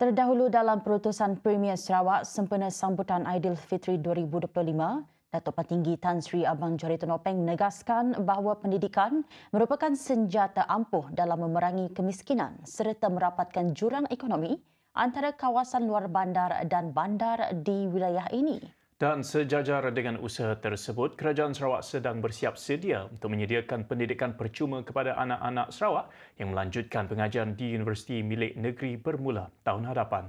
Terdahulu dalam perutusan Premier Sarawak sempena sambutan Aidilfitri 2025, Datuk Patinggi Tan Sri Abang Johari Tenopeng menegaskan bahawa pendidikan merupakan senjata ampuh dalam memerangi kemiskinan serta merapatkan jurang ekonomi antara kawasan luar bandar dan bandar di wilayah ini. Dan sejajar dengan usaha tersebut, Kerajaan Sarawak sedang bersiap sedia untuk menyediakan pendidikan percuma kepada anak-anak Sarawak yang melanjutkan pengajian di universiti milik negeri bermula tahun hadapan.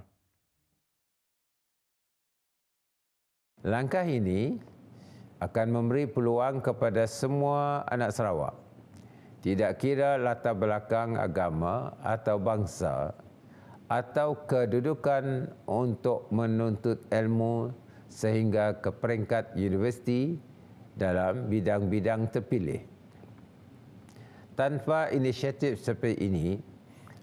Langkah ini akan memberi peluang kepada semua anak Sarawak, tidak kira latar belakang agama atau bangsa atau kedudukan untuk menuntut ilmu sehingga ke peringkat universiti dalam bidang-bidang terpilih. Tanpa inisiatif seperti ini,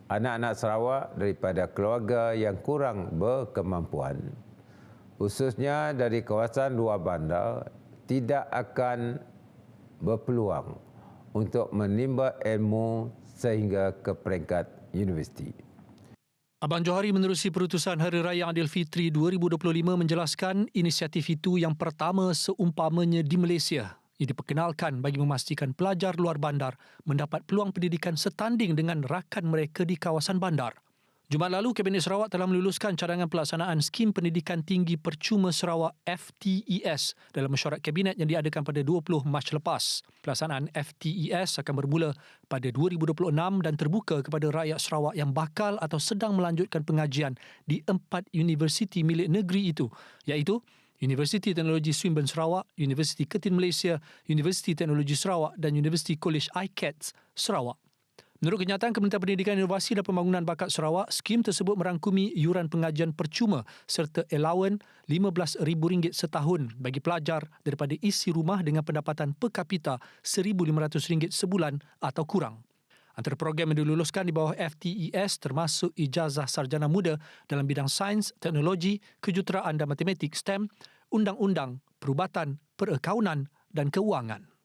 anak-anak Sarawak daripada keluarga yang kurang berkemampuan, khususnya dari kawasan luar bandar, tidak akan berpeluang untuk menimba ilmu sehingga ke peringkat universiti. Abang Johari menerusi perutusan Hari Raya Aidilfitri 2025 menjelaskan inisiatif itu yang pertama seumpamanya di Malaysia yang diperkenalkan bagi memastikan pelajar luar bandar mendapat peluang pendidikan setanding dengan rakan mereka di kawasan bandar. Jumaat lalu, Kabinet Sarawak telah meluluskan cadangan pelaksanaan Skim Pendidikan Tinggi Percuma Sarawak FTES dalam mesyuarat Kabinet yang diadakan pada 20 Mac lepas. Pelaksanaan FTES akan bermula pada 2026 dan terbuka kepada rakyat Sarawak yang bakal atau sedang melanjutkan pengajian di empat universiti milik negeri itu, iaitu Universiti Teknologi Swinburne Sarawak, Universiti Ketin Malaysia, Universiti Teknologi Sarawak dan Universiti College ICATS Sarawak. Menurut kenyataan Kementerian Pendidikan Inovasi dan Pembangunan Bakat Sarawak, skim tersebut merangkumi yuran pengajian percuma serta allowance RM15,000 setahun bagi pelajar daripada isi rumah dengan pendapatan per kapita RM1,500 sebulan atau kurang. Antara program yang diluluskan di bawah FTES termasuk ijazah sarjana muda dalam bidang sains, teknologi, kejuruteraan dan matematik STEM, undang-undang, perubatan, perakaunan dan keuangan.